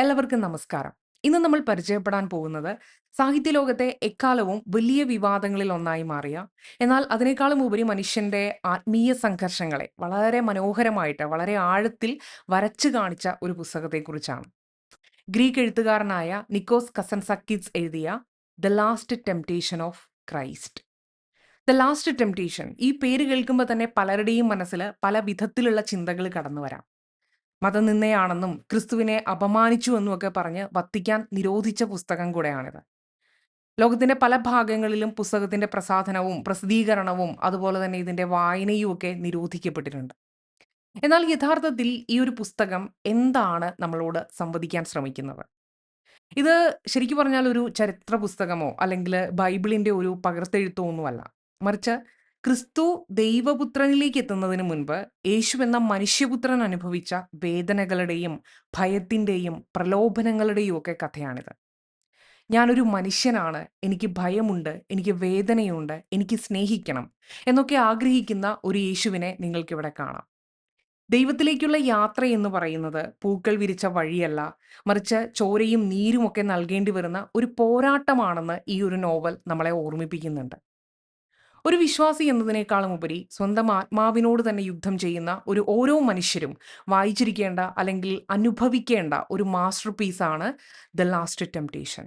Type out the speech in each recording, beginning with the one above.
എല്ലാവർക്കും നമസ്കാരം. ഇന്ന് നമ്മൾ പരിചയപ്പെടാൻ പോകുന്നത് സാഹിത്യലോകത്തെ എക്കാലവും വലിയ വിവാദങ്ങളിൽ ഒന്നായി മാറിയ എന്നാൽ അതിനേക്കാളും ഉപരി മനുഷ്യന്റെ ആത്മീയ സംഘർഷങ്ങളെ വളരെ മനോഹരമായിട്ട് വളരെ ആഴത്തിൽ വരച്ചു കാണിച്ച ഒരു പുസ്തകത്തെക്കുറിച്ചാണ്. ഗ്രീക്ക് എഴുത്തുകാരനായ നിക്കോസ് കസൻസക്കിസ് എഴുതിയ the last temptation of Christ the last temptation ഈ പേര് കേൾക്കുമ്പോൾ തന്നെ പലരുടെയും മനസ്സിൽ പല വിധത്തിലുള്ള ചിന്തകൾ കടന്നു വരാം മതനിന്ദയാണെന്നും ക്രിസ്തുവിനെ അപമാനിച്ചു എന്നും ഒക്കെ പറഞ്ഞ് വത്തിക്കാൻ നിരോധിച്ച പുസ്തകം കൂടെയാണിത്. ലോകത്തിന്റെ പല ഭാഗങ്ങളിലും പുസ്തകത്തിന്റെ പ്രസാധനവും പ്രസിദ്ധീകരണവും അതുപോലെ തന്നെ ഇതിന്റെ വായനയും ഒക്കെ നിരോധിക്കപ്പെട്ടിട്ടുണ്ട്. എന്നാൽ യഥാർത്ഥത്തിൽ ഈ ഒരു പുസ്തകം എന്താണ് നമ്മളോട് സംവദിക്കാൻ ശ്രമിക്കുന്നത്? ഇത് ശരിക്കു പറഞ്ഞാൽ ഒരു ചരിത്ര പുസ്തകമോ അല്ലെങ്കിൽ ബൈബിളിന്റെ ഒരു പകർത്തെഴുത്തോ ഒന്നുമല്ല. മറിച്ച് ക്രിസ്തു ദൈവപുത്രനിലേക്ക് എത്തുന്നതിന് മുൻപ് യേശു എന്ന മനുഷ്യപുത്രൻ അനുഭവിച്ച വേദനകളുടെയും ഭയത്തിന്റെയും പ്രലോഭനങ്ങളുടെയും ഒക്കെ കഥയാണിത്. ഞാനൊരു മനുഷ്യനാണ് എനിക്ക് ഭയമുണ്ട് എനിക്ക് വേദനയുണ്ട് എനിക്ക് സ്നേഹിക്കണം എന്നൊക്കെ ആഗ്രഹിക്കുന്ന ഒരു യേശുവിനെ നിങ്ങൾക്കിവിടെ കാണാം. ദൈവത്തിലേക്കുള്ള യാത്ര എന്ന് പറയുന്നത് പൂക്കൾ വിരിച്ച വഴിയല്ല മറിച്ച് ചോരയും നീരുമൊക്കെ നൽകേണ്ടി വരുന്ന ഒരു പോരാട്ടമാണെന്ന് ഈ ഒരു നോവൽ നമ്മളെ ഓർമ്മിപ്പിക്കുന്നുണ്ട്. ഒരു വിശ്വാസി എന്നതിനേക്കാളും ഉപരി സ്വന്തം ആത്മാവിനോട് തന്നെ യുദ്ധം ചെയ്യുന്ന ഒരു ഓരോ മനുഷ്യരും വായിച്ചിരിക്കേണ്ട അല്ലെങ്കിൽ അനുഭവിക്കേണ്ട ഒരു മാസ്റ്റർ പീസാണ് ദ ലാസ്റ്റ് ടെംപ്ടേഷൻ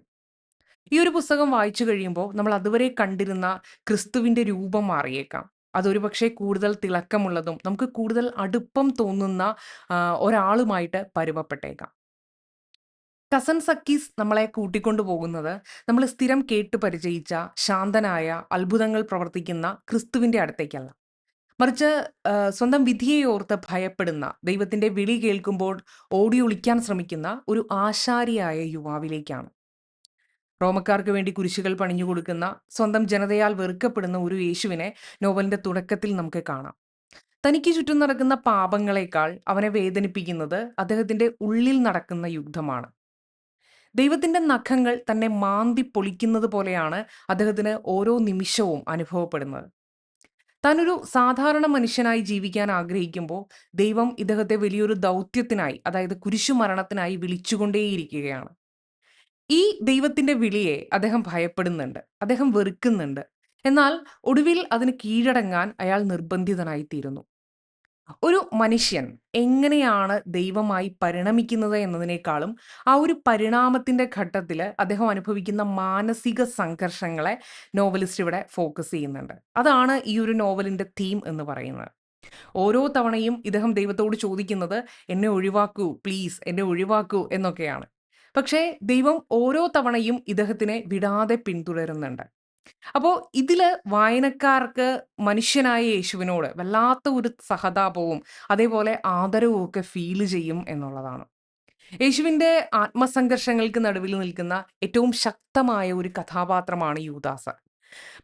ഈ ഒരു പുസ്തകം വായിച്ചു കഴിയുമ്പോൾ നമ്മൾ അതുവരെ കണ്ടിരുന്ന ക്രിസ്തുവിന്റെ രൂപം മാറിയേക്കാം. അതൊരു പക്ഷേ കൂടുതൽ തിളക്കമുള്ളതും നമുക്ക് കൂടുതൽ അടുപ്പം തോന്നുന്ന ഒരാളുമായിട്ട് പരുവപ്പെട്ടേക്കാം. കസൻ സക്കീസ് നമ്മളെ കൂട്ടിക്കൊണ്ടു പോകുന്നത് നമ്മൾ സ്ഥിരം കേട്ട് പരിചയിച്ച ശാന്തനായ അത്ഭുതങ്ങൾ പ്രവർത്തിക്കുന്ന ക്രിസ്തുവിന്റെ അടുത്തേക്കല്ല. മറിച്ച് സ്വന്തം വിധിയെ ഓർത്ത് ഭയപ്പെടുന്ന ദൈവത്തിന്റെ വിളി കേൾക്കുമ്പോൾ ഓടി ഒളിക്കാൻ ശ്രമിക്കുന്ന ഒരു ആശാരിയായ യുവാവിലേക്കാണ്. റോമക്കാർക്ക് വേണ്ടി കുരിശുകൾ പണിഞ്ഞു കൊടുക്കുന്ന സ്വന്തം ജനതയാൽ വെറുക്കപ്പെടുന്ന ഒരു യേശുവിനെ നോവലിന്റെ തുടക്കത്തിൽ നമുക്ക് കാണാം. തനിക്ക് ചുറ്റും നടക്കുന്ന പാപങ്ങളെക്കാൾ അവനെ വേദനിപ്പിക്കുന്നത് അദ്ദേഹത്തിന്റെ ഉള്ളിൽ നടക്കുന്ന യുദ്ധമാണ്. ദൈവത്തിന്റെ നഖങ്ങൾ തന്നെ മാന്തി പൊളിക്കുന്നത് പോലെയാണ് അദ്ദേഹത്തിന് ഓരോ നിമിഷവും അനുഭവപ്പെടുന്നത്. താനൊരു സാധാരണ മനുഷ്യനായി ജീവിക്കാൻ ആഗ്രഹിക്കുമ്പോൾ ദൈവം ഇദ്ദേഹത്തെ വലിയൊരു ദൗത്യത്തിനായി അതായത് കുരിശുമരണത്തിനായി വിളിച്ചുകൊണ്ടേയിരിക്കുകയാണ്. ഈ ദൈവത്തിന്റെ വിളിയെ അദ്ദേഹം ഭയപ്പെടുന്നുണ്ട് അദ്ദേഹം വെറുക്കുന്നുണ്ട്. എന്നാൽ ഒടുവിൽ അതിന് കീഴടങ്ങാൻ അയാൾ നിർബന്ധിതനായി തീരുന്നു ഒരു മനുഷ്യൻ എങ്ങനെയാണ് ദൈവമായി പരിണമിക്കുന്നത് എന്നതിനേക്കാളും ആ ഒരു പരിണാമത്തിന്റെ ഘട്ടത്തിൽ അദ്ദേഹം അനുഭവിക്കുന്ന മാനസിക സംഘർഷങ്ങളെ നോവലിസ്റ്റ് ഇവിടെ ഫോക്കസ് ചെയ്യുന്നുണ്ട്. അതാണ് ഈ ഒരു നോവലിന്റെ തീം എന്ന് പറയുന്നത്. ഓരോ തവണയും ഇദ്ദേഹം ദൈവത്തോട് ചോദിക്കുന്നത് എന്നെ ഒഴിവാക്കൂ പ്ലീസ് എന്നെ ഒഴിവാക്കൂ എന്നൊക്കെയാണ്. പക്ഷേ ദൈവം ഓരോ തവണയും ഇദ്ദേഹത്തിനെ വിടാതെ പിന്തുടരുന്നുണ്ട്. അപ്പോൾ ഇതിൽ വായനക്കാർക്ക് മനുഷ്യനായ യേശുവിനോട് വല്ലാത്ത ഒരു സഹതാപവും അതേപോലെ ആദരവും ഒക്കെ ഫീൽ ചെയ്യും എന്നുള്ളതാണ്. യേശുവിന്റെ ആത്മസംഘർഷങ്ങൾക്ക് നടുവിൽ നിൽക്കുന്ന ഏറ്റവും ശക്തമായ ഒരു കഥാപാത്രമാണ് യൂദാസ്.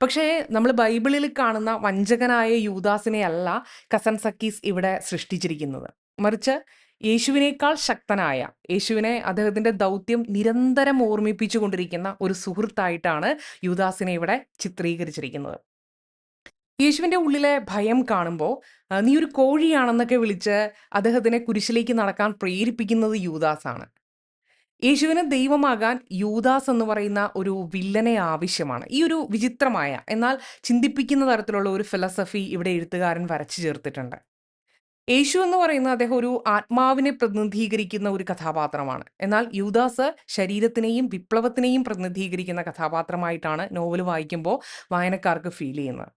പക്ഷേ നമ്മൾ ബൈബിളിൽ കാണുന്ന വഞ്ചകനായ യൂദാസിനെ അല്ല കസൻ സക്കീസ് ഇവിടെ സൃഷ്ടിച്ചിരിക്കുന്നത്. മറിച്ച് യേശുവിനേക്കാൾ ശക്തനായ യേശുവിനെ അദ്ദേഹത്തിന്റെ ദൗത്യം നിരന്തരം ഓർമ്മിപ്പിച്ചുകൊണ്ടിരിക്കുന്ന ഒരു സുഹൃത്തായിട്ടാണ് യുദാസിനെ ഇവിടെ ചിത്രീകരിച്ചിരിക്കുന്നത്. യേശുവിന്റെ ഉള്ളിലെ ഭയം കാണുമ്പോൾ നീ ഒരു കോഴിയാണെന്നൊക്കെ വിളിച്ച് അദ്ദേഹത്തിനെ കുരിശിലേക്ക് നടക്കാൻ പ്രേരിപ്പിക്കുന്നത് യൂദാസാണ്. യേശുവിന് ദൈവമാകാൻ യൂദാസ് എന്ന് പറയുന്ന ഒരു വില്ലനെ ആവശ്യമാണ്. ഈ ഒരു വിചിത്രമായ എന്നാൽ ചിന്തിപ്പിക്കുന്ന തരത്തിലുള്ള ഒരു ഫിലോസഫി ഇവിടെ എഴുത്തുകാരൻ വരച്ചു ചേർത്തിട്ടുണ്ട്. യേശു എന്ന് പറയുന്ന അദ്ദേഹം ഒരു ആത്മാവിനെ പ്രതിനിധീകരിക്കുന്ന ഒരു കഥാപാത്രമാണ്. എന്നാൽ യൂദാസ് ശരീരത്തിനെയും വിപ്ലവത്തിനെയും പ്രതിനിധീകരിക്കുന്ന കഥാപാത്രമായിട്ടാണ് നോവൽ വായിക്കുമ്പോൾ വായനക്കാർക്ക് ഫീൽ ചെയ്യുന്നത്.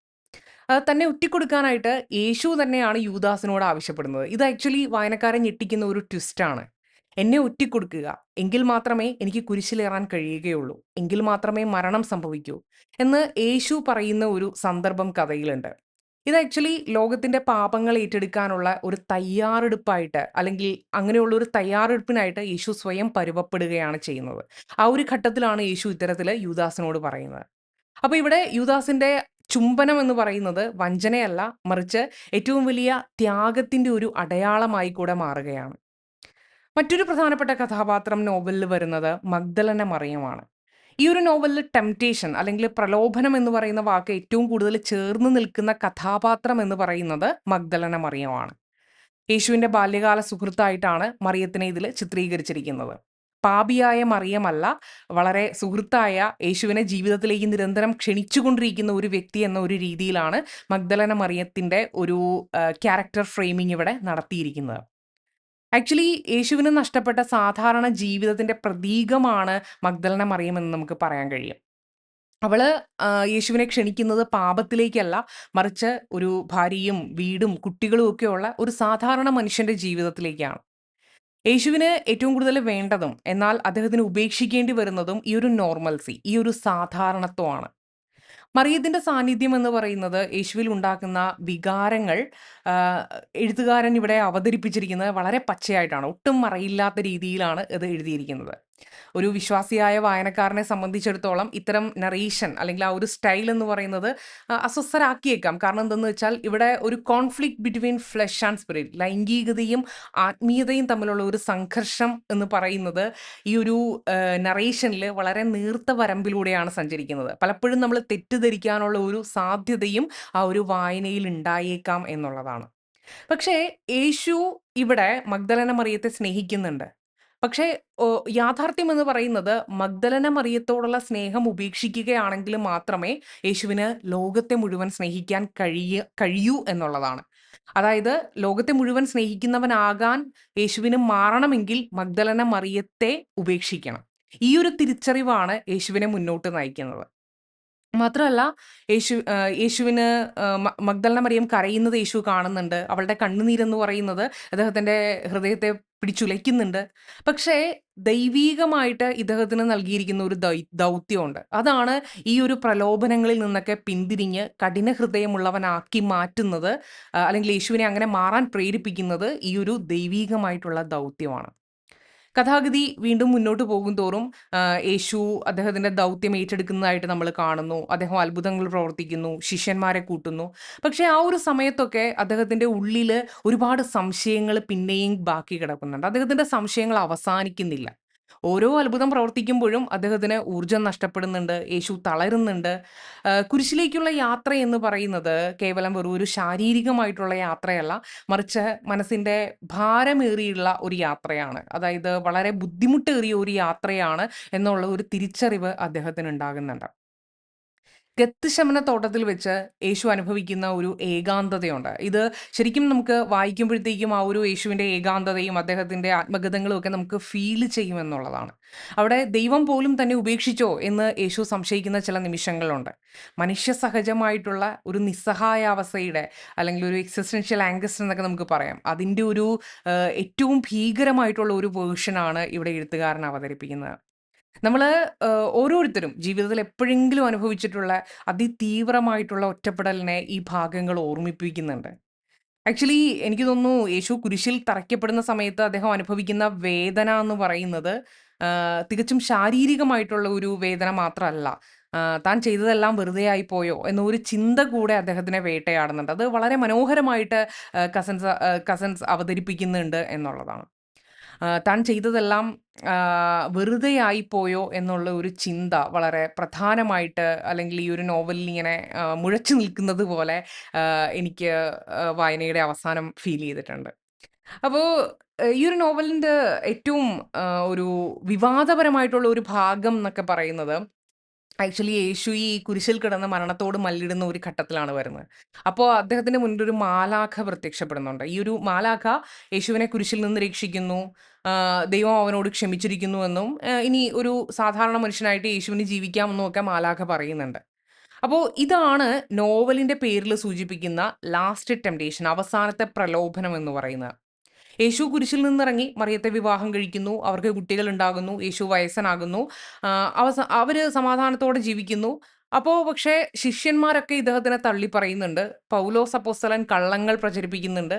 തന്നെ ഒറ്റിക്കൊടുക്കാനായിട്ട് യേശു തന്നെയാണ് യൂദാസിനോട് ആവശ്യപ്പെടുന്നത്. ഇത് ആക്ച്വലി വായനക്കാരെ ഞെട്ടിക്കുന്ന ഒരു ട്വിസ്റ്റാണ് എന്നെ ഒറ്റിക്കൊടുക്കുക എങ്കിൽ മാത്രമേ എനിക്ക് കുരിശിലേറാൻ കഴിയുകയുള്ളൂ എങ്കിൽ മാത്രമേ മരണം സംഭവിക്കൂ എന്ന് യേശു പറയുന്ന ഒരു സന്ദർഭം കഥയിലുണ്ട്. ഇത് ആക്ച്വലി ലോകത്തിന്റെ പാപങ്ങൾ ഏറ്റെടുക്കാനുള്ള ഒരു തയ്യാറെടുപ്പായിട്ട് അല്ലെങ്കിൽ അങ്ങനെയുള്ള ഒരു തയ്യാറെടുപ്പിനായിട്ട് യേശു സ്വയം പരുവപ്പെടുകയാണ് ചെയ്യുന്നത്. ആ ഒരു ഘട്ടത്തിലാണ് യേശു ഇത്തരത്തിൽ യൂദാസിനോട് പറയുന്നത്. അപ്പോൾ ഇവിടെ യൂദാസിന്റെ ചുംബനം എന്ന് പറയുന്നത് വഞ്ചനയല്ല മറിച്ച് ഏറ്റവും വലിയ ത്യാഗത്തിന്റെ ഒരു അടയാളമായി കൂടെ മാറുകയാണ്. മറ്റൊരു പ്രധാനപ്പെട്ട കഥാപാത്രം നോവലിൽ വരുന്നത് മഗ്ദലന മറിയമാണ് ഈ ഒരു നോവലിൽ ടെംപ്റ്റേഷൻ അല്ലെങ്കിൽ പ്രലോഭനം എന്ന് പറയുന്ന വാക്ക് ഏറ്റവും കൂടുതൽ ചേർന്ന് നിൽക്കുന്ന കഥാപാത്രം എന്ന് പറയുന്നത് മഗ്ദലന മറിയമാണ്. യേശുവിന്റെ ബാല്യകാല സുഹൃത്തായിട്ടാണ് മറിയത്തിനെ ഇതിൽ ചിത്രീകരിച്ചിരിക്കുന്നത്. പാപിയായ മറിയമല്ല വളരെ സുഹൃത്തായ യേശുവിനെ ജീവിതത്തിലേക്ക് നിരന്തരം ക്ഷണിച്ചുകൊണ്ടിരിക്കുന്ന ഒരു വ്യക്തി എന്ന ഒരു രീതിയിലാണ് മഗ്ദലന മറിയത്തിന്റെ ഒരു ക്യാരക്ടർ ഫ്രെയിമിംഗ് ഇവിടെ നടത്തിയിരിക്കുന്നത്. ആക്ച്വലി യേശുവിന് നഷ്ടപ്പെട്ട സാധാരണ ജീവിതത്തിന്റെ പ്രതീകമാണ് മഗ്ദലന മറിയമെന്ന് നമുക്ക് പറയാൻ കഴിയും. അവൾ യേശുവിനെ ക്ഷണിക്കുന്നത് പാപത്തിലേക്കല്ല മറിച്ച് ഒരു ഭാര്യയും വീടും കുട്ടികളും ഒക്കെയുള്ള ഒരു സാധാരണ മനുഷ്യന്റെ ജീവിതത്തിലേക്കാണ്. യേശുവിന് ഏറ്റവും കൂടുതൽ വേണ്ടതും എന്നാൽ അദ്ദേഹത്തിന് ഉപേക്ഷിക്കേണ്ടി വരുന്നതും ഈ ഒരു നോർമൽസി ഈ ഒരു സാധാരണത്വമാണ്. മറിയത്തിന്റെ സാന്നിധ്യം എന്ന് പറയുന്നത് യേശുവിൽ ഉണ്ടാക്കുന്ന വികാരങ്ങൾ എഴുത്തുകാരൻ ഇവിടെ അവതരിപ്പിച്ചിരിക്കുന്നത് വളരെ പച്ചയായിട്ടാണ്. ഒട്ടും മറയില്ലാത്ത രീതിയിലാണ് ഇത് എഴുതിയിരിക്കുന്നത്. ഒരു വിശ്വാസിയായ വായനക്കാരനെ സംബന്ധിച്ചിടത്തോളം ഇത്തരം നറേഷൻ അല്ലെങ്കിൽ ആ ഒരു സ്റ്റൈൽ എന്ന് പറയുന്നത് അസ്വസ്ഥരാക്കിയേക്കാം. കാരണം എന്തെന്ന് വെച്ചാൽ ഇവിടെ ഒരു conflict between flesh and spirit ലൈംഗികതയും ആത്മീയതയും തമ്മിലുള്ള ഒരു സംഘർഷം എന്ന് പറയുന്നത് ഈ ഒരു നറേഷനിൽ വളരെ നീർത്ത വരമ്പിലൂടെയാണ് സഞ്ചരിക്കുന്നത്. പലപ്പോഴും നമ്മൾ തെറ്റിദ്ധരിക്കാനുള്ള ഒരു സാധ്യതയും ആ ഒരു വായനയിൽ ഉണ്ടായേക്കാം എന്നുള്ളതാണ്. പക്ഷേ യേശു ഇവിടെ മഗ്ദലന മറിയത്തെ സ്നേഹിക്കുന്നുണ്ട്. പക്ഷേ യാഥാർത്ഥ്യം എന്ന് പറയുന്നത് മഗ്ദലന മറിയത്തോടുള്ള സ്നേഹം ഉപേക്ഷിക്കുകയാണെങ്കിൽ മാത്രമേ യേശുവിന് ലോകത്തെ മുഴുവൻ സ്നേഹിക്കാൻ കഴിയ കഴിയൂ എന്നുള്ളതാണ്. അതായത് ലോകത്തെ മുഴുവൻ സ്നേഹിക്കുന്നവനാകാൻ യേശുവിന് മാറണമെങ്കിൽ മഗ്ദലന മറിയത്തെ ഉപേക്ഷിക്കണം. ഈ ഒരു തിരിച്ചറിവാണ് യേശുവിനെ മുന്നോട്ട് നയിക്കുന്നത്. മാത്രമല്ല യേശു യേശുവിന് മഗ്ദലന മറിയം കരയുന്നത് യേശു കാണുന്നുണ്ട്. അവളുടെ കണ്ണുനീരെന്ന് പറയുന്നത് അദ്ദേഹത്തിന്റെ ഹൃദയത്തെ പിടിച്ചുലയ്ക്കുന്നുണ്ട്. പക്ഷേ ദൈവീകമായിട്ട് ഇദ്ദേഹത്തിന് നൽകിയിരിക്കുന്ന ഒരു ദൗത്യമുണ്ട്. അതാണ് ഈ ഒരു പ്രലോഭനങ്ങളിൽ നിന്നൊക്കെ പിന്തിരിഞ്ഞ് കഠിന ഹൃദയമുള്ളവനാക്കി മാറ്റുന്നത് അല്ലെങ്കിൽ യേശുവിനെ അങ്ങനെ മാറാൻ പ്രേരിപ്പിക്കുന്നത് ഈ ഒരു ദൈവീകമായിട്ടുള്ള ദൗത്യമാണ്. കഥാഗതി വീണ്ടും മുന്നോട്ട് പോകും തോറും യേശു അദ്ദേഹത്തിന്റെ ദൗത്യം ഏറ്റെടുക്കുന്നതായിട്ട് നമ്മൾ കാണുന്നു. അദ്ദേഹം അത്ഭുതങ്ങൾ പ്രവർത്തിക്കുന്നു ശിഷ്യന്മാരെ കൂട്ടുന്നു. പക്ഷേ ആ ഒരു സമയത്തൊക്കെ അദ്ദേഹത്തിന്റെ ഉള്ളിൽ ഒരുപാട് സംശയങ്ങൾ പിന്നെയും ബാക്കി കിടക്കുന്നുണ്ട്. അദ്ദേഹത്തിന്റെ സംശയങ്ങൾ അവസാനിക്കുന്നില്ല. ഓരോ അത്ഭുതം പ്രവർത്തിക്കുമ്പോഴും അദ്ദേഹത്തിന് ഊർജം നഷ്ടപ്പെടുന്നുണ്ട് യേശു തളരുന്നുണ്ട്. കുരിശിലേക്കുള്ള യാത്ര എന്ന് പറയുന്നത് കേവലം വെറും ഒരു ശാരീരികമായിട്ടുള്ള യാത്രയല്ല മറിച്ച് മനസ്സിന്റെ ഭാരമേറിയുള്ള ഒരു യാത്രയാണ്. അതായത് വളരെ ബുദ്ധിമുട്ടേറിയ ഒരു യാത്രയാണ് എന്നുള്ള ഒരു തിരിച്ചറിവ് അദ്ദേഹത്തിന് ഉണ്ടാകുന്നുണ്ട് ഗത്ത് തോട്ടത്തിൽ വെച്ച് യേശു അനുഭവിക്കുന്ന ഒരു ഏകാന്തതയുണ്ട്. ഇത് ശരിക്കും നമുക്ക് വായിക്കുമ്പോഴത്തേക്കും ആ ഒരു യേശുവിന്റെ ഏകാന്തതയും അദ്ദേഹത്തിന്റെ ആത്മഗതങ്ങളും ഒക്കെ നമുക്ക് ഫീൽ ചെയ്യുമെന്നുള്ളതാണ്. അവിടെ ദൈവം പോലും തന്നെ ഉപേക്ഷിച്ചോ എന്ന് യേശു സംശയിക്കുന്ന ചില നിമിഷങ്ങളുണ്ട്. മനുഷ്യ സഹജമായിട്ടുള്ള ഒരു നിസ്സഹായാവസ്ഥയുടെ അല്ലെങ്കിൽ ഒരു എക്സിസ്റ്റൻഷ്യൽ ആംഗസ് എന്നൊക്കെ നമുക്ക് പറയാം. അതിന്റെ ഒരു ഏറ്റവും ഭീകരമായിട്ടുള്ള ഒരു വേർഷനാണ് ഇവിടെ എഴുത്തുകാരൻ അവതരിപ്പിക്കുന്നത്. നമ്മൾ ഓരോരുത്തരും ജീവിതത്തിൽ എപ്പോഴെങ്കിലും അനുഭവിച്ചിട്ടുള്ള അതിതീവ്രമായിട്ടുള്ള ഒറ്റപ്പെടലിനെ ഈ ഭാഗങ്ങൾ ഓർമ്മിപ്പിക്കുന്നുണ്ട്. ആക്ച്വലി എനിക്ക് തോന്നുന്നു യേശു കുരിശിൽ തറയ്ക്കപ്പെടുന്ന സമയത്ത് അദ്ദേഹം അനുഭവിക്കുന്ന വേദന എന്ന് പറയുന്നത് തികച്ചും ശാരീരികമായിട്ടുള്ള ഒരു വേദന മാത്രമല്ല. താൻ ചെയ്തതെല്ലാം വെറുതെ ആയിപ്പോയോ പോയോ എന്നൊരു ചിന്ത കൂടെ അദ്ദേഹത്തിനെ വേട്ടയാടുന്നുണ്ട്. അത് വളരെ മനോഹരമായിട്ട് കസൻസ് കസൻസ് അവതരിപ്പിക്കുന്നുണ്ട് എന്നുള്ളതാണ്. താൻ ചെയ്തതെല്ലാം വെറുതെ ആയിപ്പോയോ എന്നുള്ള ഒരു ചിന്ത വളരെ പ്രധാനമായിട്ട് അല്ലെങ്കിൽ ഈ ഒരു നോവലിൽ ഇങ്ങനെ മുഴച്ചു നിൽക്കുന്നത് പോലെ എനിക്ക് വായനയുടെ അവസാനം ഫീൽ ചെയ്തിട്ടുണ്ട്. അപ്പോൾ ഈ ഒരു നോവലിന്റെ ഏറ്റവും ഒരു വിവാദപരമായിട്ടുള്ള ഒരു ഭാഗം എന്നൊക്കെ പറയുന്നത് ആക്ച്വലി യേശു ഈ കുരിശിൽ കിടന്ന് മരണത്തോട് മല്ലിടുന്ന ഒരു ഘട്ടത്തിലാണ് വരുന്നത്. അപ്പോൾ അദ്ദേഹത്തിന്റെ മുന്നിൽ ഒരു മാലാഖ പ്രത്യക്ഷപ്പെടുന്നുണ്ട്. ഈ ഒരു മാലാഖ യേശുവിനെ കുരിശിൽ നിന്ന് രക്ഷിക്കുന്നു. ദൈവം അവനോട് ക്ഷമിച്ചിരിക്കുന്നുവെന്നും ഇനി ഒരു സാധാരണ മനുഷ്യനായിട്ട് യേശുവിന് ജീവിക്കാമെന്നും ഒക്കെ മാലാഖ പറയുന്നുണ്ട്. അപ്പോൾ ഇതാണ് നോവലിന്റെ പേരിൽ സൂചിപ്പിക്കുന്ന ലാസ്റ്റ് ടെംപ്ടേഷൻ അവസാനത്തെ പ്രലോഭനം എന്ന് പറയുന്നത്. യേശു കുരിശിൽ നിന്നിറങ്ങി മറിയത്തെ വിവാഹം കഴിക്കുന്നു അവർക്ക് കുട്ടികൾ ഉണ്ടാകുന്നു യേശു വയസ്സനാകുന്നു അവസ അവർ സമാധാനത്തോടെ ജീവിക്കുന്നു അപ്പോൾ പക്ഷേ ശിഷ്യന്മാരൊക്കെ ഇദ്ദേഹത്തിനെ തള്ളി പറയുന്നുണ്ട്. പൗലോസ് അപ്പോസ്തലൻ കള്ളങ്ങൾ പ്രചരിപ്പിക്കുന്നുണ്ട്.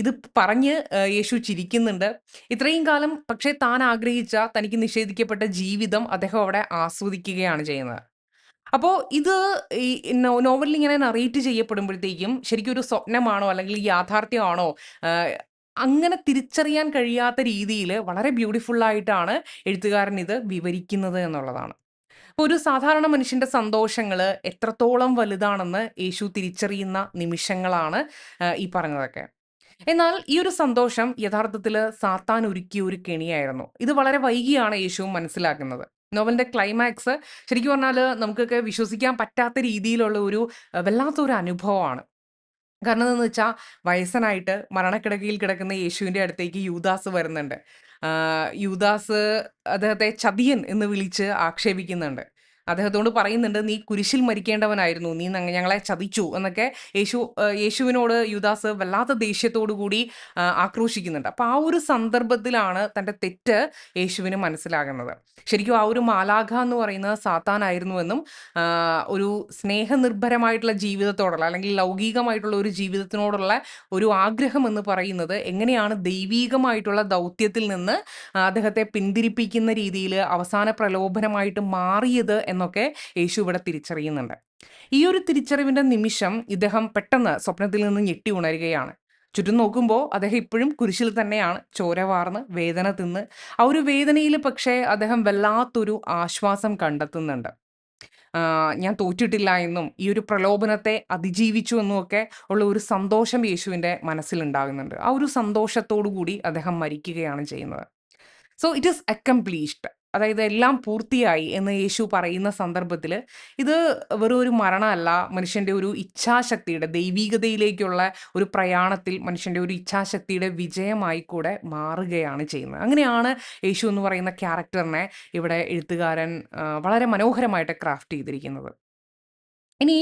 ഇത് പറഞ്ഞ് യേശു ചിരിക്കുന്നുണ്ട്. ഇത്രയും കാലം പക്ഷേ താൻ ആഗ്രഹിച്ച തനിക്ക് നിഷേധിക്കപ്പെട്ട ജീവിതം അദ്ദേഹം അവിടെ ആസ്വദിക്കുകയാണ് ചെയ്യുന്നത്. അപ്പോൾ ഇത് ഈ നോവലിൽ ഇങ്ങനെ നറേറ്റ് ചെയ്യപ്പെടുമ്പോഴത്തേക്കും ശരിക്കും ഒരു സ്വപ്നമാണോ അല്ലെങ്കിൽ യാഥാർത്ഥ്യമാണോ? അങ്ങനെ തിരിച്ചറിയാൻ കഴിയാത്ത രീതിയിൽ വളരെ ബ്യൂട്ടിഫുള്ളായിട്ടാണ് എഴുത്തുകാരൻ ഇത് വിവരിക്കുന്നത് എന്നുള്ളതാണ്. ഒരു സാധാരണ മനുഷ്യന്റെ സന്തോഷങ്ങൾ എത്രത്തോളം വലുതാണെന്ന് യേശു തിരിച്ചറിയുന്ന നിമിഷങ്ങളാണ് ഈ പറഞ്ഞതൊക്കെ എന്നാൽ ഈ ഒരു സന്തോഷം യഥാർത്ഥത്തിൽ സാത്താൻ ഒരുക്കിയ ഒരു കെണിയായിരുന്നു. ഇത് വളരെ വൈകിയാണ് യേശു മനസ്സിലാക്കുന്നത്. നോവലിന്റെ ക്ലൈമാക്സ് ശരിക്കും പറഞ്ഞാൽ നമുക്കൊക്കെ വിശ്വസിക്കാൻ പറ്റാത്ത രീതിയിലുള്ള ഒരു വല്ലാത്തൊരു അനുഭവമാണ്. കാരണം എന്താന്ന് വെച്ചാൽ വയസ്സനായിട്ട് മരണക്കിടക്കയിൽ കിടക്കുന്ന യേശുവിന്റെ അടുത്തേക്ക് യൂദാസ് വരുന്നുണ്ട്. യൂദാസ് അദ്ദേഹത്തെ ചതിയൻ എന്ന് വിളിച്ച് ആക്ഷേപിക്കുന്നുണ്ട്. അദ്ദേഹത്തോട് പറയുന്നുണ്ട്, "നീ കുരിശിൽ മരിക്കേണ്ടവനായിരുന്നു. നീ ഞങ്ങളെ ചതിച്ചു" എന്നൊക്കെ യേശു യേശുവിനോട് യുദാസ് വല്ലാത്ത ദേഷ്യത്തോടു കൂടി ആക്രോശിക്കുന്നുണ്ട്. അപ്പോൾ ആ ഒരു സന്ദർഭത്തിലാണ് തന്റെ തെറ്റ് യേശുവിന് മനസ്സിലാകുന്നത്. ശരിക്കും ആ ഒരു മാലാഖ എന്ന് പറയുന്നത് സാത്താനായിരുന്നുവെന്നും ഒരു സ്നേഹനിർഭരമായിട്ടുള്ള ജീവിതത്തോടുള്ള അല്ലെങ്കിൽ ലൗകികമായിട്ടുള്ള ഒരു ജീവിതത്തിനോടുള്ള ഒരു ആഗ്രഹം എന്ന് പറയുന്നത് എങ്ങനെയാണ് ദൈവീകമായിട്ടുള്ള ദൗത്യത്തിൽ നിന്ന് അദ്ദേഹത്തെ പിന്തിരിപ്പിക്കുന്ന രീതിയിൽ അവസാന പ്രലോഭനമായിട്ട് മാറിയത് എന്നൊക്കെ യേശു ഇവിടെ തിരിച്ചറിയുന്നുണ്ട്. ഈ ഒരു തിരിച്ചറിവിന്റെ നിമിഷം ഇദ്ദേഹം പെട്ടെന്ന് സ്വപ്നത്തിൽ നിന്ന് ഞെട്ടി ഉണരുകയാണ്. ചുറ്റും നോക്കുമ്പോൾ അദ്ദേഹം ഇപ്പോഴും കുരിശിൽ തന്നെയാണ്. ചോര വാർന്ന്, വേദന തിന്ന്. ആ ഒരു വേദനയിൽ പക്ഷേ അദ്ദേഹം വല്ലാത്തൊരു ആശ്വാസം കണ്ടെത്തുന്നുണ്ട്. ഞാൻ തോറ്റിട്ടില്ല എന്നും ഈ ഒരു പ്രലോഭനത്തെ അതിജീവിച്ചു എന്നും ഒക്കെ ഉള്ള ഒരു സന്തോഷം യേശുവിന്റെ മനസ്സിലുണ്ടാകുന്നുണ്ട്. ആ ഒരു സന്തോഷത്തോടു കൂടി അദ്ദേഹം മരിക്കുകയാണ് ചെയ്യുന്നത്. So it is accomplished. അതായത് എല്ലാം പൂർത്തിയായി എന്ന് യേശു പറയുന്ന സന്ദർഭത്തിൽ ഇത് വെറും ഒരു മരണമല്ല, മനുഷ്യന്റെ ഒരു ഇച്ഛാശക്തിയുടെ ദൈവികതയിലേക്കുള്ള ഒരു പ്രയാണത്തിൽ മനുഷ്യന്റെ ഒരു ഇച്ഛാശക്തിയുടെ വിജയമായി കൂടെ മാറുകയാണ് ചെയ്യുന്നത്. അങ്ങനെയാണ് യേശു എന്ന് പറയുന്ന ക്യാരക്ടറിനെ ഇവിടെ എഴുത്തുകാരൻ വളരെ മനോഹരമായിട്ട് ക്രാഫ്റ്റ് ചെയ്തിരിക്കുന്നത്. ഇനി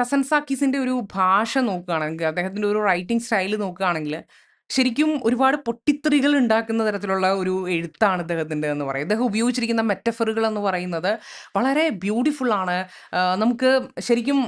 കസൻസാക്കീസിന്റെ ഒരു ഭാഷ നോക്കുകയാണെങ്കിൽ അദ്ദേഹത്തിന്റെ ഒരു റൈറ്റിംഗ് സ്റ്റൈൽ നോക്കുകയാണെങ്കിൽ ശരിക്കും ഒരുപാട് പൊട്ടിത്തെറികൾ ഉണ്ടാക്കുന്ന തരത്തിലുള്ള ഒരു എഴുത്താണ് ഇദ്ദേഹത്തിന്റെ എന്ന് പറയുന്നത് ഇദ്ദേഹം ഉപയോഗിച്ചിരിക്കുന്ന മെറ്റഫറുകൾ എന്ന് പറയുന്നത് വളരെ ബ്യൂട്ടിഫുൾ ആണ്. നമുക്ക് ശരിക്കും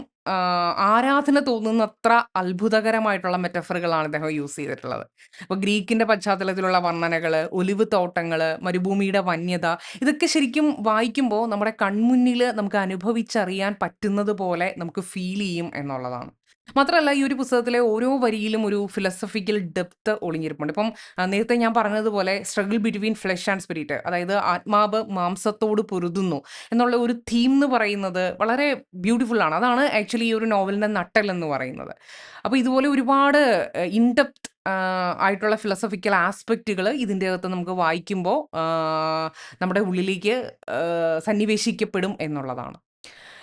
ആരാധന തോന്നുന്നത്ര അത്ഭുതകരമായിട്ടുള്ള മെറ്റഫറുകളാണ് ഇദ്ദേഹം യൂസ് ചെയ്തിട്ടുള്ളത്. അപ്പോൾ ഗ്രീക്കിന്റെ പശ്ചാത്തലത്തിലുള്ള വർണനകൾ ഒലിവ് തോട്ടങ്ങൾ മരുഭൂമിയുടെ വന്യത ഇതൊക്കെ ശരിക്കും വായിക്കുമ്പോൾ നമ്മുടെ കൺമുന്നിൽ നമുക്ക് അനുഭവിച്ചറിയാൻ പറ്റുന്നത് പോലെ നമുക്ക് ഫീൽ ചെയ്യും എന്നുള്ളതാണ്. മാത്രമല്ല ഈ ഒരു പുസ്തകത്തിലെ ഓരോ വരിയിലും ഒരു ഫിലോസഫിക്കൽ ഡെപ്ത് ഒളിഞ്ഞിരിപ്പുണ്ട്. ഇപ്പം നേരത്തെ ഞാൻ പറഞ്ഞതുപോലെ struggle between flesh and spirit അതായത് ആത്മാവ് മാംസത്തോട് പൊരുതുന്നു എന്നുള്ള ഒരു തീം എന്ന് പറയുന്നത് വളരെ ബ്യൂട്ടിഫുൾ ആണ്. അതാണ് ആക്ച്വലി ഈ ഒരു നോവലിന്റെ നട്ടൽ എന്ന് പറയുന്നത്. അപ്പോൾ ഇതുപോലെ ഒരുപാട് ഇൻഡെപ്ത് ആയിട്ടുള്ള ഫിലോസഫിക്കൽ ആസ്പെക്റ്റുകൾ ഇതിന്റെ അകത്ത് നമുക്ക് വായിക്കുമ്പോൾ നമ്മുടെ ഉള്ളിലേക്ക് സന്നിവേശിക്കപ്പെടും എന്നുള്ളതാണ്.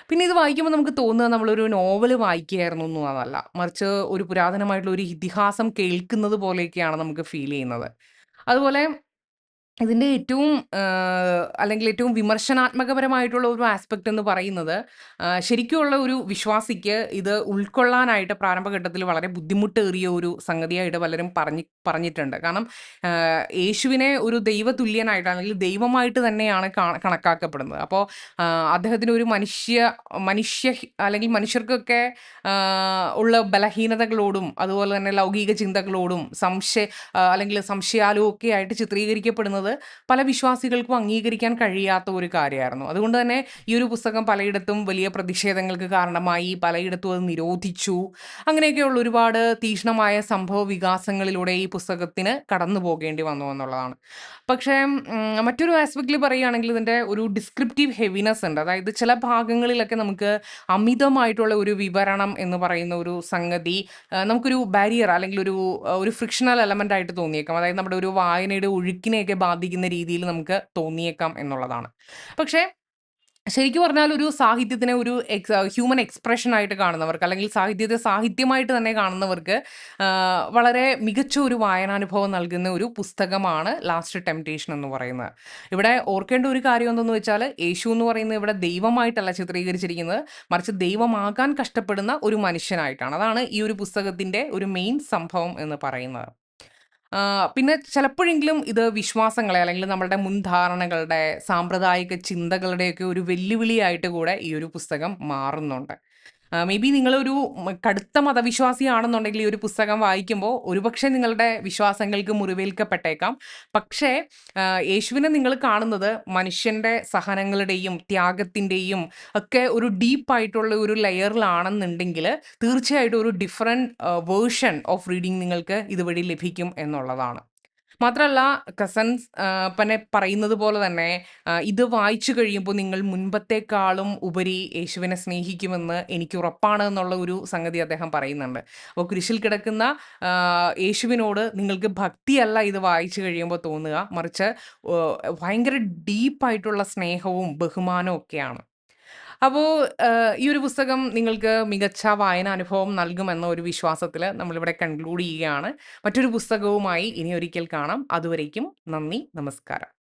പിന്നെ ഇത് വായിക്കുമ്പോൾ നമുക്ക് തോന്നുക നമ്മളൊരു നോവൽ വായിക്കുകയായിരുന്നു എന്നതല്ല. മറിച്ച് ഒരു പുരാതനമായിട്ടുള്ള ഒരു ഇതിഹാസം കേൾക്കുന്നത് പോലെയൊക്കെയാണ് നമുക്ക് ഫീൽ ചെയ്യുന്നത്. അതുപോലെ ഇതിന്റെ ഏറ്റവും അല്ലെങ്കിൽ ഏറ്റവും വിമർശനാത്മകപരമായിട്ടുള്ള ഒരു ആസ്പെക്റ്റ് എന്ന് പറയുന്നത് ശരിക്കുമുള്ള ഒരു വിശ്വാസിക്ക് ഇത് ഉൾക്കൊള്ളാനായിട്ട് പ്രാരംഭഘട്ടത്തിൽ വളരെ ബുദ്ധിമുട്ടേറിയ ഒരു സംഗതിയായിട്ട് പലരും പറഞ്ഞ് പറഞ്ഞിട്ടുണ്ട്. കാരണം യേശുവിനെ ഒരു ദൈവതുല്യനായിട്ട് അല്ലെങ്കിൽ ദൈവമായിട്ട് തന്നെയാണ് കണക്കാക്കപ്പെടുന്നത്. അപ്പോൾ അദ്ദേഹത്തിന് ഒരു മനുഷ്യ മനുഷ്യ അല്ലെങ്കിൽ മനുഷ്യർക്കൊക്കെ ഉള്ള ബലഹീനതകളോടും അതുപോലെ തന്നെ ലൗകിക ചിന്തകളോടും സംശയ അല്ലെങ്കിൽ സംശയാലുവൊക്കെ ആയിട്ട് ചിത്രീകരിക്കപ്പെടുന്നത് പല വിശ്വാസികൾക്കും അംഗീകരിക്കാൻ കഴിയാത്ത ഒരു കാര്യമായിരുന്നു. അതുകൊണ്ട് തന്നെ ഈ ഒരു പുസ്തകം പലയിടത്തും വലിയ പ്രതിഷേധങ്ങൾക്ക് കാരണമായി. പലയിടത്തും അത് നിരോധിച്ചു. അങ്ങനെയൊക്കെയുള്ള ഒരുപാട് തീഷ്ണമായ സംഭവ വികാസങ്ങളിലൂടെ ഈ പുസ്തകത്തിന് കടന്നു പോകേണ്ടി വന്നു എന്നുള്ളതാണ്. പക്ഷേ മറ്റൊരു ആസ്പെക്റ്റിൽ പറയുകയാണെങ്കിൽ ഇതിന്റെ ഒരു ഡിസ്ക്രിപ്റ്റീവ് ഹെവിനെസ് ഉണ്ട്. അതായത് ചില ഭാഗങ്ങളിലൊക്കെ നമുക്ക് അമിതമായിട്ടുള്ള ഒരു വിവരണം എന്ന് പറയുന്ന ഒരു സംഗതി നമുക്കൊരു ബാരിയർ അല്ലെങ്കിൽ ഒരു ഒരു ഫ്രിക്ഷണൽ എലമെന്റ് ആയിട്ട് തോന്നിയേക്കാം. അതായത് നമ്മുടെ ഒരു വായനയുടെ ഒഴുക്കിനെയൊക്കെ ബാധിക്കുന്ന രീതിയിൽ നമുക്ക് തോന്നിയേക്കാം എന്നുള്ളതാണ്. പക്ഷേ ശരിക്കും പറഞ്ഞാൽ ഒരു സാഹിത്യത്തിനെ ഒരു എക്സ് ഹ്യൂമൻ എക്സ്പ്രഷൻ ആയിട്ട് കാണുന്നവർക്ക് അല്ലെങ്കിൽ സാഹിത്യത്തെ സാഹിത്യമായിട്ട് തന്നെ കാണുന്നവർക്ക് വളരെ മികച്ച ഒരു വായനാനുഭവം നൽകുന്ന ഒരു പുസ്തകമാണ് ലാസ്റ്റ് ടെംപ്റ്റേഷൻ എന്ന് പറയുന്നത്. ഇവിടെ ഓർക്കേണ്ട ഒരു കാര്യം എന്തെന്ന് വെച്ചാൽ യേശു എന്ന് പറയുന്നത് ഇവിടെ ദൈവമായിട്ടല്ല ചിത്രീകരിച്ചിരിക്കുന്നത്. മറിച്ച് ദൈവമാകാൻ കഷ്ടപ്പെടുന്ന ഒരു മനുഷ്യനായിട്ടാണ്. അതാണ് ഈ ഒരു പുസ്തകത്തിന്റെ ഒരു മെയിൻ സംഭവം എന്ന് പറയുന്നത്. പിന്നെ ചിലപ്പോഴെങ്കിലും ഇത് വിശ്വാസങ്ങളെ അല്ലെങ്കിൽ നമ്മളുടെ മുൻധാരണകളുടെ സാമ്പ്രദായിക ചിന്തകളുടെയൊക്കെ ഒരു വെല്ലുവിളിയായിട്ട് കൂടെ ഈ ഒരു പുസ്തകം മാറുന്നുണ്ട്. മേ ബി നിങ്ങളൊരു കടുത്ത മതവിശ്വാസിയാണെന്നുണ്ടെങ്കിൽ ഈ ഒരു പുസ്തകം വായിക്കുമ്പോൾ ഒരുപക്ഷെ നിങ്ങളുടെ വിശ്വാസങ്ങൾക്ക് മുറിവേൽക്കപ്പെട്ടേക്കാം. പക്ഷേ യേശുവിനെ നിങ്ങൾ കാണുന്നത് മനുഷ്യന്റെ സഹനങ്ങളുടെയും ത്യാഗത്തിന്റെയും ഒക്കെ ഒരു ഡീപ്പായിട്ടുള്ള ഒരു ലെയറിലാണെന്നുണ്ടെങ്കിൽ തീർച്ചയായിട്ടും ഒരു ഡിഫറെന്റ് വേർഷൻ ഓഫ് റീഡിങ് നിങ്ങൾക്ക് ഇതുവഴി ലഭിക്കും എന്നുള്ളതാണ്. മാത്രമല്ല കസൻസ് പനെ പറയുന്നത് പോലെ തന്നെ ഇത് വായിച്ചു കഴിയുമ്പോൾ നിങ്ങൾ മുൻപത്തേക്കാളും ഉപരി യേശുവിനെ സ്നേഹിക്കുമെന്ന് എനിക്ക് ഉറപ്പാണ് എന്നുള്ള ഒരു സംഗതി അദ്ദേഹം പറയുന്നുണ്ട്. അപ്പോൾ കുരിശിൽ കിടക്കുന്ന യേശുവിനോട് നിങ്ങൾക്ക് ഭക്തിയല്ല ഇത് വായിച്ചു കഴിയുമ്പോൾ തോന്നുക. മറിച്ച് ഭയങ്കര ഡീപ്പായിട്ടുള്ള സ്നേഹവും ബഹുമാനവും ഒക്കെയാണ്. അപ്പോൾ ഈ ഒരു പുസ്തകം നിങ്ങൾക്ക് മികച്ച വായന അനുഭവം നൽകുമെന്ന ഒരു വിശ്വാസത്തിൽ നമ്മളിവിടെ കൺക്ലൂഡ് ചെയ്യുകയാണ്. മറ്റൊരു പുസ്തകവുമായി ഇനി ഒരിക്കൽ കാണാം. അതുവരേക്കും നന്ദി നമസ്കാരം.